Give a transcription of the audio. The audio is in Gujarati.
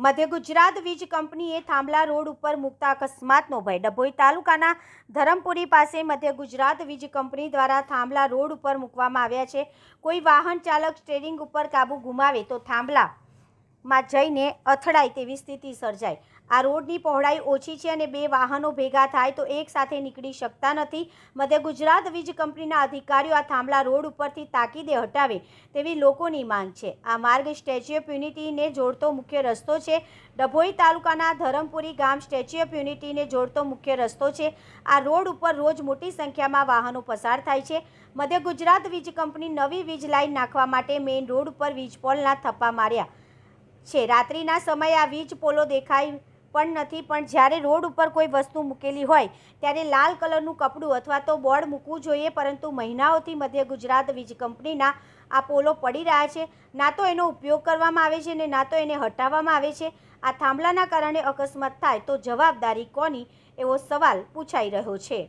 મધ્ય ગુજરાત વીજ કંપનીએ થાંભલા રોડ ઉપર મૂકતા અકસ્માતનો ભય. ડભોઈ તાલુકાના ધરમપુરી પાસે મધ્ય ગુજરાત વીજ કંપની દ્વારા થાંભલા રોડ ઉપર મૂકવામાં આવ્યા છે. કોઈ વાહન ચાલક સ્ટેરિંગ ઉપર કાબુ ગુમાવે તો થાંભલામાં જઈને અથડાય તેવી સ્થિતિ સર્જાય આ રોડની પહોળાઈ ઓછી છે અને બે વાહનો ભેગા થાય તો એક સાથે નીકળી શકતા નથી. મધ્ય ગુજરાત વીજ કંપનીના અધિકારીઓ આ થાંભલા રોડ ઉપરથી તાકીદે હટાવે તેવી લોકોની માંગ છે. આ માર્ગ સ્ટેચ્યુ ઓફ યુનિટીને જોડતો મુખ્ય રસ્તો છે. ડભોઈ તાલુકાના ધરમપુરી ગામ સ્ટેચ્યુ ઓફ યુનિટીને જોડતો મુખ્ય રસ્તો છે. આ રોડ ઉપર રોજ મોટી સંખ્યામાં વાહનો પસાર થાય છે. મધ્ય ગુજરાત વીજ કંપની નવી વીજ લાઇન નાખવા માટે મેઇન રોડ ઉપર વીજ પોલના થપ્પા માર્યા છે. રાત્રિના સમયે આ વીજ પોલો દેખાય પણ નથી. પણ જ્યારે રોડ ઉપર કોઈ વસ્તુ મૂકેલી હોય, ત્યારે લાલ કલરનું કપડું અથવા તો બોર્ડ મૂકવું જોઈએ. પરંતુ મહિનાઓથી મધ્ય ગુજરાત વીજ કંપનીના આ પોલો પડી રહ્યા છે. ના તો એનો ઉપયોગ કરવામાં આવે છે ને ના તો એને હટાવવામાં આવે છે. આ થાંભલાના કારણે અકસ્માત થાય તો જવાબદારી કોની? એવો સવાલ પૂછાઈ રહ્યો છે.